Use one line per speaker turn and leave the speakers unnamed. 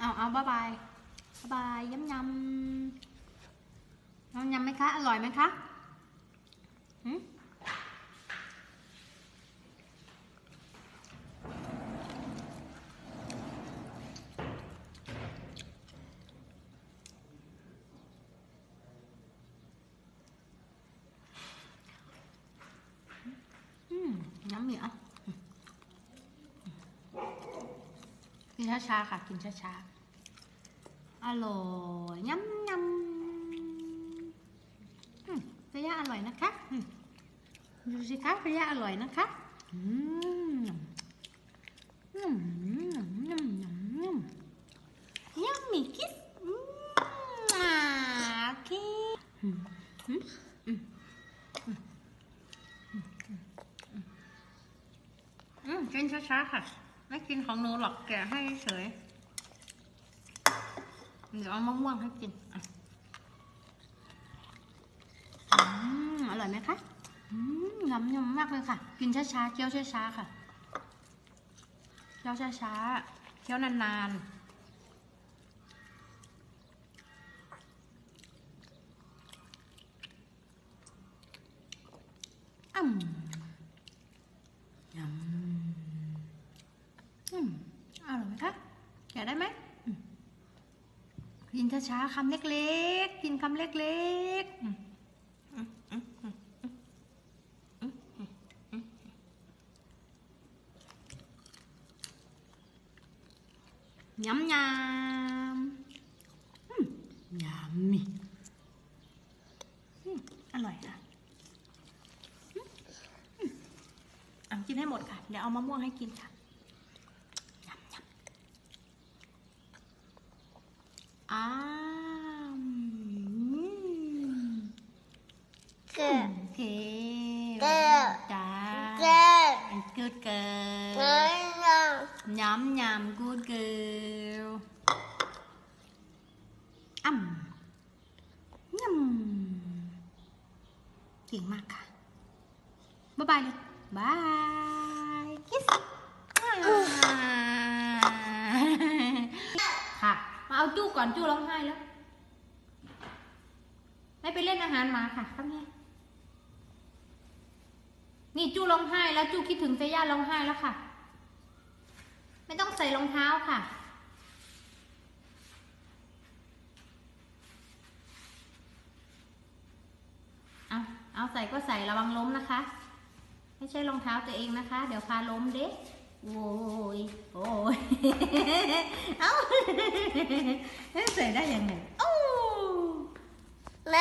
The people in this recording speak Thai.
เอาเอาบ๊ายบายบ๊ายบายยำยำยำยำไหมคะ อร่อยไหมคะหืมอืมยำเหนียว กินช้าๆค่ะ กินช้าๆ อร่อยยำยำเฟย่าอร่อยนะคะ ดูสิคะเฟย่าอร่อยนะคะอืมอืมอืมอืมยัมมี่คิสอ่าโอเคอืมอืมอืมอืมอืมอืมอืมกินช้าๆค่ะ ไม่กินของหนูหรอกแกให้เฉย เดี๋ยวเอามะม่วงให้กินอืมอร่อยไหมคะอืมยำยำมากเลยค่ะ กินช้าๆเคี้ยวช้าๆค่ะเคี้ยวช้าๆเคี้ยวนานๆอืมยำอืมอร่อยไหมคะ แกะได้ไหมกินช้าๆคำเล็กๆ กินคำเล็กๆยำยำยำมีอร่อยค่ะอืมอืมอะกินให้หมดค่ะ เดี๋ยวเอามะม่วงให้กินค่ะยำยำ อ้าม โอ
Good.
เค
Good.
จ้า
Good.
good girl
Good.
ยำยำ good girl อ่ำยำเก่งมากค่ะบ๊ายบายเลยบายคิสค่ะ มาเอาจู้ก่อนจู้ร้องไห้แล้ว ไม่ไปเล่นอาหารหมาค่ะครับเนี่ย นี่จู้ร้องไห้แล้วจู้คิดถึงเฟย่าร้องไห้แล้วค่ะ ไม่ต้องใส่รองเท้าค่ะเอาเอาใส่ก็ใส่ระวังล้มนะคะ ไม่ใช่รองเท้าตัวเองนะคะ เดี๋ยวพาล้มเด็กโอ้ยโอ้ยเอ้าใส่ได้ยังไงแล